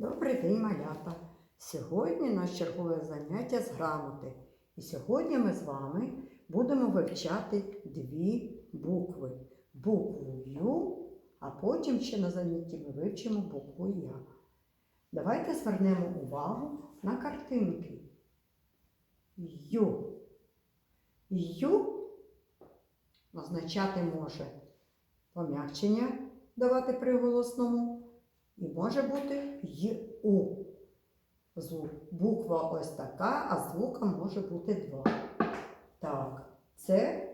Добрий день, малята! Сьогодні наше чергове заняття з грамоти. І сьогодні ми з вами будемо вивчати дві букви. Букву Ю, а потім ще на занятті ми вивчимо букву Я. Давайте звернемо увагу на картинки. Ю. Ю означати може пом'якчення давати приголосному. І може бути й-у. Звук. Буква ось така, а звука може бути два. Так, це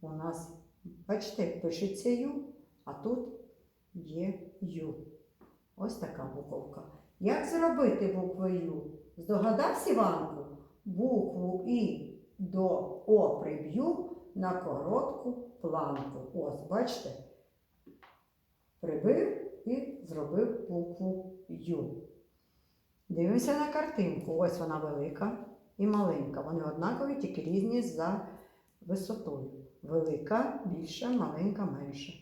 у нас, бачите, пишеться ю, а тут є ю. Ось така буковка. Як зробити букву ю? Здогадався Іванку? Букву І до О приб'ю на коротку планку. Ось, бачите? Прибив і зробив букву Ю. Дивимося на картинку. Ось вона велика і маленька. Вони однакові, тільки різні за висотою. Велика більша, маленька менша.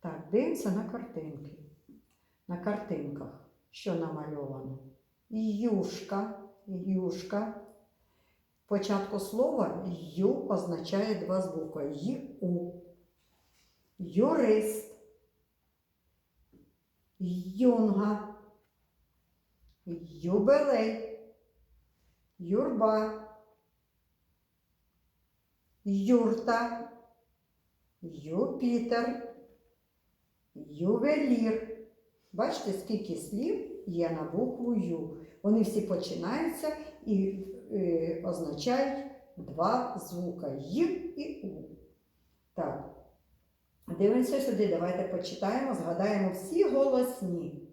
Так, дивимося на картинки. На картинках, що намальовано? Юшка, юшка. Початку слова ю означає два звуки й-у. Юрист юнга, юбилей, юрба, юрта, Юпітер, ювелір. Бачите, скільки слів є на букву Ю. Вони всі починаються і е, означають два звука Й і У. Дивимося сюди, давайте почитаємо, згадаємо всі голосні.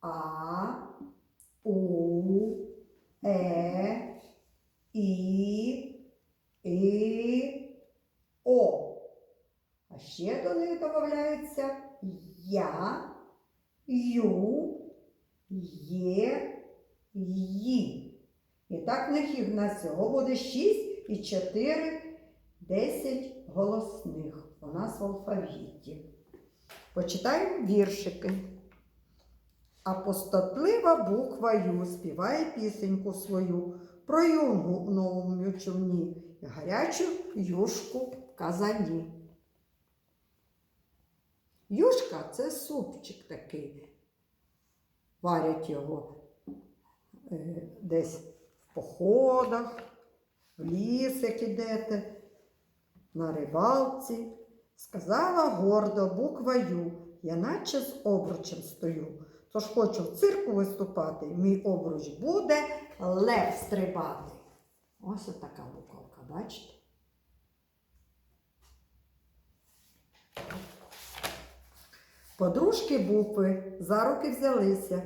А, У, Е, І, І, О. А ще до них додаються Я, Ю, Є, Ї. І так в них їх на всього буде 6 і 4, 10 голосних у нас в алфавіті. Почитаємо віршики. А постотлива буква Ю співає пісеньку свою про юнгу у новому човні і гарячу юшку в казані. Юшка це супчик такий. Варять його е, десь в походах, в ліс, як ідете, на рибалці. Сказала гордо буква Ю, я наче з обручем стою. Тож хочу в цирку виступати, мій обруч буде лев стрибати. Ось така буковка, бачите? Подружки букви за руки взялися.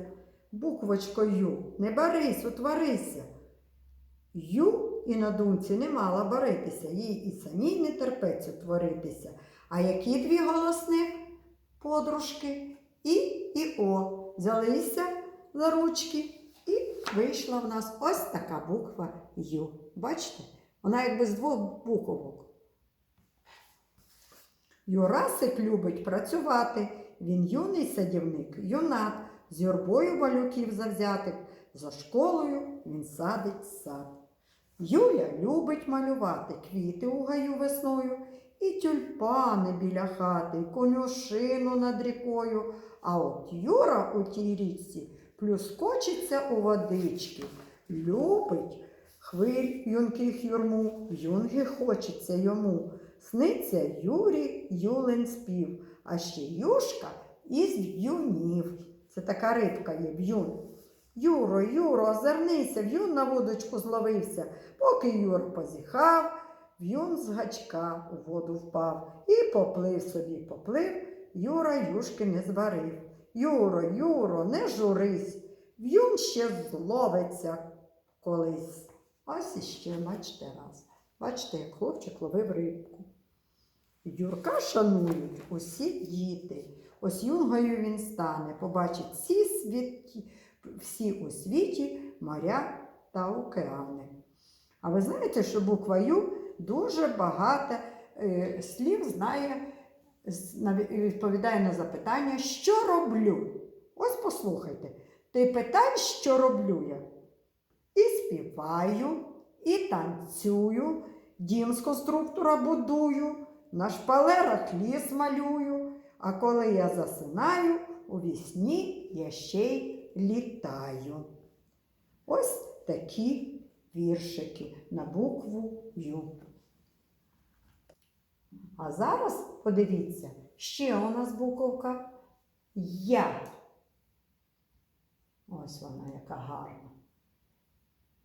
Буквочкою не барись, утворися. Ю і на думці не мала баритися, їй і самій не терпець утворитися. А які дві голосних подружки І і О взялися за ручки і вийшла в нас ось така буква Ю. Бачите? Вона якби з двох буквок. Юрасик любить працювати. Він юний садівник, юнат, з юрбою малюків завзятих, за школою він садить сад. Юля любить малювати квіти у гаю весною, і тюльпани біля хати, і конюшину над рікою. А от Юра у тій річці плюскочиться у водички, любить хвиль юнких юрму, в юнги хочеться йому. Сниться Юрі Юлин спів, а ще юшка із в'юнів. Це така рибка є в'юн. Юро, Юро, озирнися, в'юн на вудочку зловився. Поки Юра позіхав, в'юн з гачка у воду впав і поплив собі, поплив, Юра юшки не зварив. Юро, Юро, не журись, в'юн ще зловиться колись. Ось іще, бачите раз. Бачите, як хлопчик ловив рибку. Юрка шанують усі діти. Ось юнгою він стане, побачить всі, світі, всі у світі моря та океани. А ви знаєте, що буква Ю дуже багато е, слів знає, відповідає на запитання, що роблю? Ось послухайте. Ти питай, що роблю я. І співаю, і танцюю, дім з конструктора будую, на шпалерах ліс малюю, а коли я засинаю, у вісні я ще й літаю. Ось такі віршики на букву Ю. А зараз подивіться, ще у нас буковка Я. Ось вона яка гарна.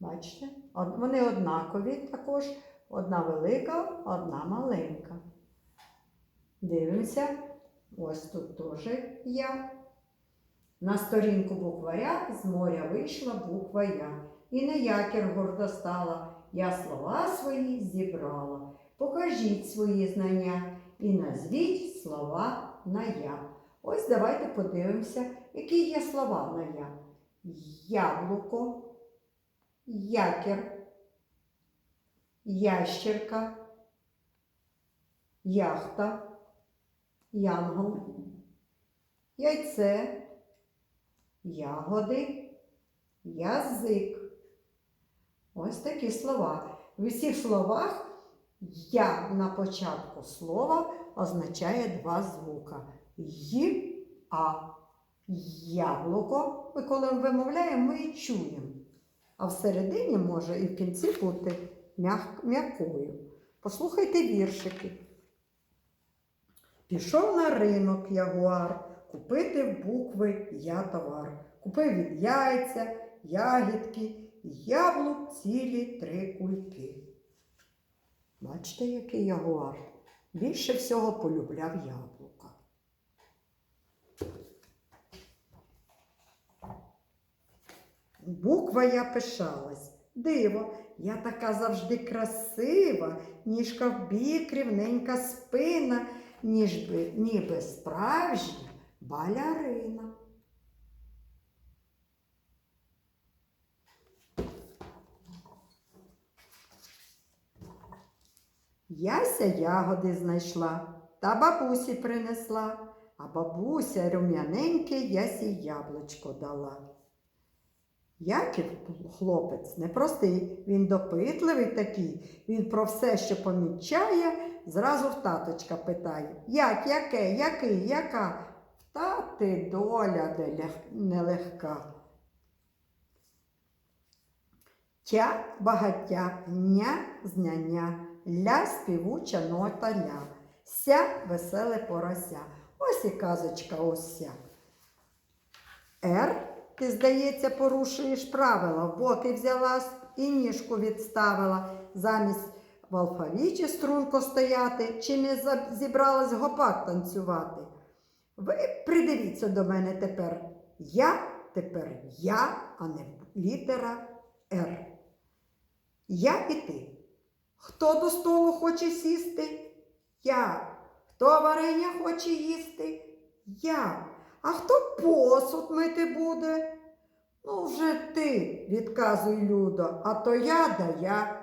Бачите? Вони однакові також. Одна велика, одна маленька. Дивимося. Ось тут теж я. На сторінку букваря з моря вийшла буква Я. І на якір гордо стала. Я слова свої зібрала. Покажіть свої знання і назвіть слова на я. Ось давайте подивимося, які є слова на я. Яблуко, якір, ящерка, яхта, янгол, яйце, ягоди, язик. Ось такі слова. В усіх словах я на початку слова означає два звука. Й, а. Яблуко, ми коли вимовляємо, ми і чуємо. А всередині може і в кінці бути м'якою. Послухайте віршики. Пішов на ринок ягуар, купити букви я товар. Купив від яйця, ягідки, яблук цілі три кульки. Бачите, який ягуар? Більше всього полюбляв яблука. Буква я пишалась. Диво, я така завжди красива, ніжка в бік, рівненька спина, ніж би, ніби справжня балярина. Яся ягоди знайшла та бабусі принесла, а бабуся рум'яненьке ясі яблучко дала. Яків хлопець непростий, він допитливий такий, він про все, що помічає, зразу в таточка питає Як, яке, який, яка? В тати доля нелегка. Тя багаття-ня знання, ля співуча нота ля, ся веселе порося. Ось і казочка ось ся. Р, ти, здається, порушуєш правила. В боки взяла і ніжку відставила. Замість в алфавіті струнко стояти, чи не зібралась гопак танцювати. Ви придивіться до мене тепер. Я тепер я, а не літера Р. Я і ти. Хто до столу хоче сісти? Я. Хто варення хоче їсти? Я. А хто посуд мити буде? Ну, вже ти, відказуй Людо, а то я да я.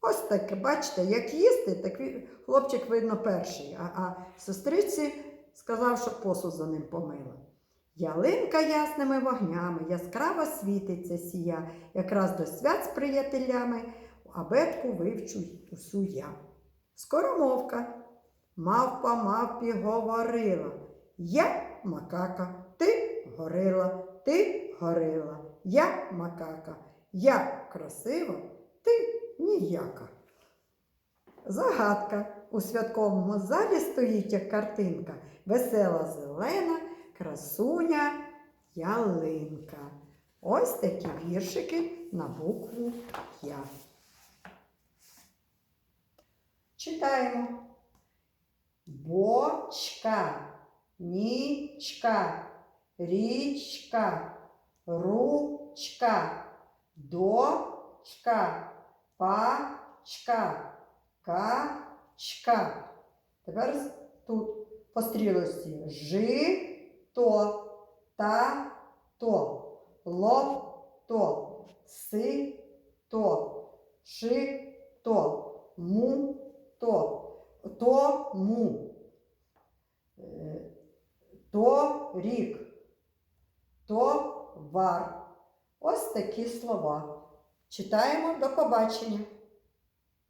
Ось таке, бачите, як їсти, так хлопчик видно перший, а, а сестриці сказав, що посуд за ним помила. Ялинка ясними вогнями, яскраво світиться сія, якраз до свят з приятелями, абетку вивчу усю я. Скоромовка. Мавпа мавпі говорила. Я макака, ти горила, ти горила, я макака, я красива, ти ніяка. Загадка. У святковому залі стоїть як картинка, весела зелена, красуня, ялинка. Ось такі віршики на букву Я. Читаємо. Бочка, нічка, річка, ручка, дочка, пачка, качка. Тепер з- тут по стрілості жи, то, та, то, ло, то, си, то, ши, то, му, То, то, му. Е, То рік, то вар. Ось такі слова. Читаємо до побачення.